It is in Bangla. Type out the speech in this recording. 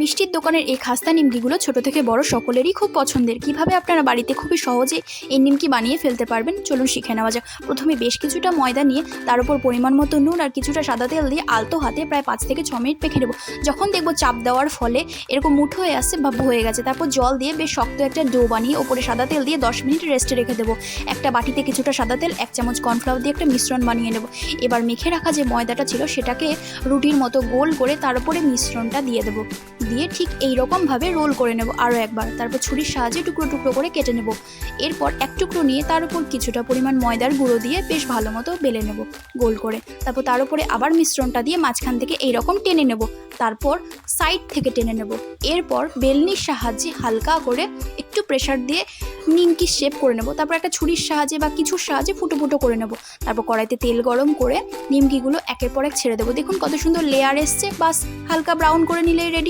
মিষ্টির দোকানের এই খাস্তা নিমকিগুলো ছোট থেকে বড় সকলেরই খুব পছন্দের। কীভাবে আপনারা বাড়িতে খুবই সহজে এই নিমকি বানিয়ে ফেলতে পারবেন? চলুন শিখে নেওয়া যাক। প্রথমে বেশ কিছুটা ময়দা নিয়ে তার উপর পরিমাণ মতো নুন আর কিছুটা সাদা তেল দিয়ে আলতো হাতে প্রায় পাঁচ থেকে ছ মিনিট মেখে নেব। যখন দেখব চাপ দেওয়ার ফলে এরকম মুঠো হয়ে আসছে বা হয়ে গেছে, তারপর জল দিয়ে বেশ শক্ত একটা ডো বানিয়ে ওপরে সাদা তেল দিয়ে দশ মিনিট রেস্টে রেখে দেবো। একটা বাটিতে কিছুটা সাদা তেল, এক চামচ কর্নফ্লাওয়ার দিয়ে একটা মিশ্রণ বানিয়ে নেব। এবার মেখে রাখা যে ময়দাটা ছিল, সেটাকে রুটির মতো গোল করে তার উপরে মিশ্রণটা দিয়ে দেবো। দিয়ে ঠিক এই রকমভাবে রোল করে নেব আরও একবার। তারপর ছুরির সাহায্যে টুকরো টুকরো করে কেটে নেব। এরপর এক টুকরো নিয়ে তার উপর কিছুটা পরিমাণ ময়দার গুঁড়ো দিয়ে বেশ ভালো মতো বেলে নেব গোল করে। তারপর তার উপরে আবার মিশ্রণটা দিয়ে মাঝখান থেকে এই রকম টেনে নেব। তারপর সাইড থেকে টেনে নেব। এরপর বেলনির সাহায্যে হালকা করে একটু প্রেশার দিয়ে নিমকি শেপ করে নেব। তারপর একটা ছুরির সাহায্যে বা কিছুর সাহায্যে ফুটো ফুটো করে নেব। তারপর কড়াইতে তেল গরম করে নিমকিগুলো একের পর এক ছেড়ে দেবো। দেখুন কত সুন্দর লেয়ার এসছে। বাস হালকা ব্রাউন করে নিলেই রেডি